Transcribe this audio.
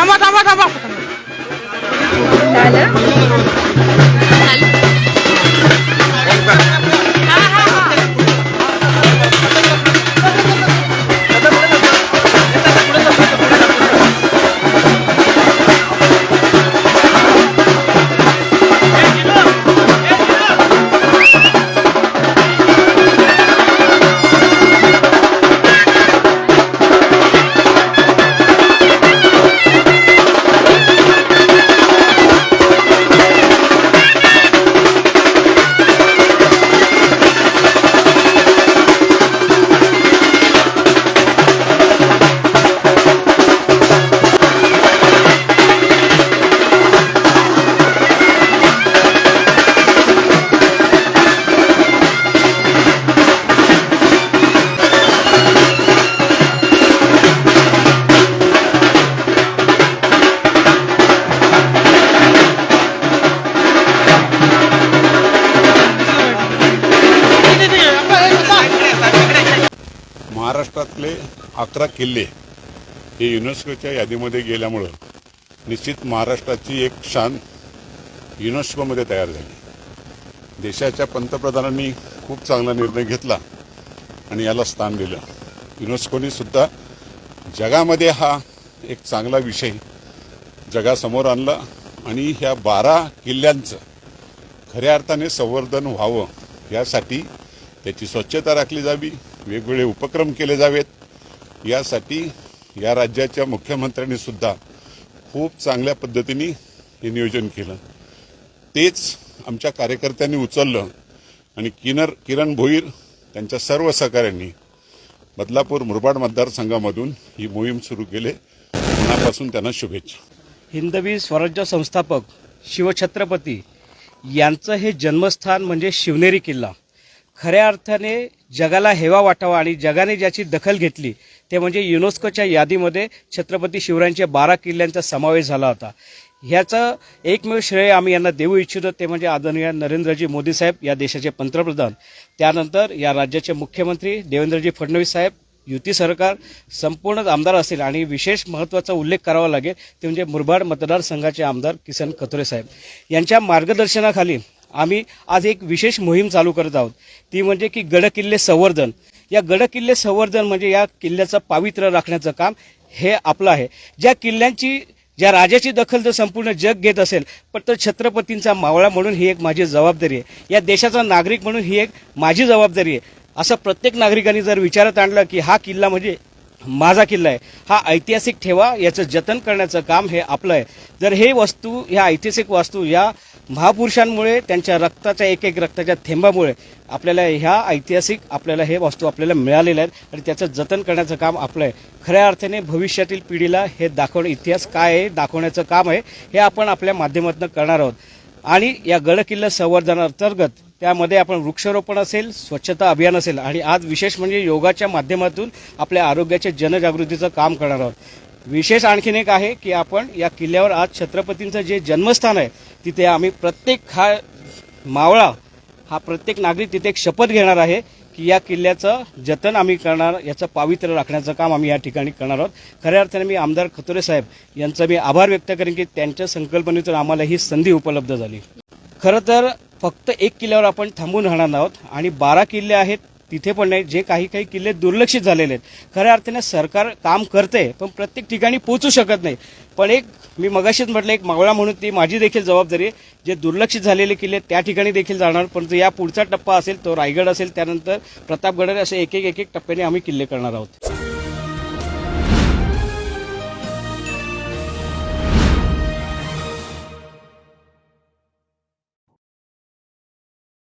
থামো থামো থামো महाराष्ट्रातले अकरा किल्ले हे युनेस्कोच्या यादीमध्ये गेल्यामुळं निश्चित महाराष्ट्राची एक शान युनेस्कोमध्ये तयार झाली. देशाच्या पंतप्रधानांनी खूप चांगला निर्णय घेतला आणि याला स्थान दिलं. युनेस्कोने सुद्धा जगामध्ये हा एक चांगला विषय जगासमोर आणला आणि ह्या बारा किल्ल्यांचं खऱ्या अर्थाने संवर्धन व्हावं यासाठी त्याची स्वच्छता राखली जावी. वेगवेगळे उपक्रम केले जावेत. यासाठी या राज्याच्या मुख्यमंत्र्यांनी सुद्धा खूप चांगल्या पद्धतीने हे नियोजन केलं. तेच आमच्या कार्यकर्त्यांनी उचललं आणि किनर किरण भोईर त्यांच्या सर्व सहकाऱ्यांनी बदलापूर मुरबाड मतदारसंघामधून ही मोहीम सुरू केली. मनापासून त्यांना शुभेच्छा. हिंदवी स्वराज्य संस्थापक शिवछत्रपती यांचं हे जन्मस्थान म्हणजे शिवनेरी किल्ला. खऱ्या अर्थाने जगाला हेवा वाटावा आणि जगाने ज्याची दखल घेतली ते म्हणजे युनेस्कोच्या यादीमध्ये छत्रपती शिवरायांच्या बारा किल्ल्यांचा समावेश झाला होता. ह्याचं एकमेव श्रेय आम्ही यांना देऊ इच्छितो ते म्हणजे आदरणीय नरेंद्रजी मोदी साहेब या देशाचे पंतप्रधान. त्यानंतर या राज्याचे मुख्यमंत्री देवेंद्रजी फडणवीस साहेब युती सरकार संपूर्ण आमदार असेल आणि विशेष महत्त्वाचा उल्लेख करावा लागेल ते म्हणजे मुरबाड मतदारसंघाचे आमदार किसन कथोरे साहेब. यांच्या मार्गदर्शनाखाली आम्ही आज एक विशेष मोहीम चालू करत आहोत. ती म्हणजे की गडकिल्ले संवर्धन. या गडकिल्ले संवर्धन म्हणजे या किल्ल्याचं पावित्र्य राखण्याचं काम हे आपलं आहे. ज्या किल्ल्यांची ज्या राजाची दखल जर संपूर्ण जग घेत असेल पण तर छत्रपतींचा मावळा म्हणून ही एक माझी जबाबदारी आहे. या देशाचा नागरिक म्हणून ही एक माझी जबाबदारी आहे. असं प्रत्येक नागरिकांनी जर विचारात आणलं की हा किल्ला म्हणजे माझा किल्ला आहे. हा ऐतिहासिक ठेवा याचं जतन करण्याचं काम हे आपलं आहे. जर हे वस्तू ह्या ऐतिहासिक वास्तू या महापुरुषांमुळे त्यांच्या रक्ताच्या एक एक रक्ताच्या थेंबामुळे आपल्याला ह्या ऐतिहासिक आपल्याला हे वस्तू आपल्याला मिळालेल्या आहेत आणि त्याचं जतन करण्याचं काम आपलं आहे. खऱ्या अर्थाने भविष्यातील पिढीला हे दाखवणं इतिहास काय आहे दाखवण्याचं काम आहे हे आपण आपल्या माध्यमातून करणार आहोत. आणि या गडकिल्ला संवर्धनांतर्गत त्यामध्ये आपण वृक्षारोपण असेल स्वच्छता अभियान असेल आणि आज विशेष म्हणजे योगाच्या माध्यमातून आपल्या आरोग्याच्या जनजागृतीचं काम करणार आहोत. विशेष आणखीन एक आहे की आपण या किल्ल्यावर आज छत्रपतींचं जे जन्मस्थान आहे तिथे आम्ही प्रत्येक हा मावळा हा प्रत्येक नागरिक तिथे एक शपथ घेणार आहे की या किल्ल्याचं जतन आम्ही करणार याचं पावित्र्य राखण्याचं काम आम्ही या ठिकाणी करणार आहोत. खऱ्या अर्थाने मी आमदार खतोरे साहेब यांचा मी आभार व्यक्त करेन की त्यांच्या संकल्पनेतून आम्हाला ही संधी उपलब्ध झाली. खरं तर फक्त एक किल्ल्यावर आपण थांबून राहणार आहोत आणि बारा किल्ले आहेत तिथे पण नाही जे काही काही किल्ले दुर्लक्षित झालेले आहेत. खऱ्या अर्थाने सरकार काम करते पण प्रत्येक ठिकाणी पोचू शकत नाही. पण एक मी मगाशीच म्हटलं एक मावळा म्हणून ती माझी देखील जबाबदारी जे दुर्लक्षित झालेले किल्ले त्या ठिकाणी देखील जाणार परंतु या पुढचा टप्पा असेल तो रायगड असेल त्यानंतर प्रतापगड असे एक एक एक एक टप्प्याने आम्ही किल्ले करणार आहोत.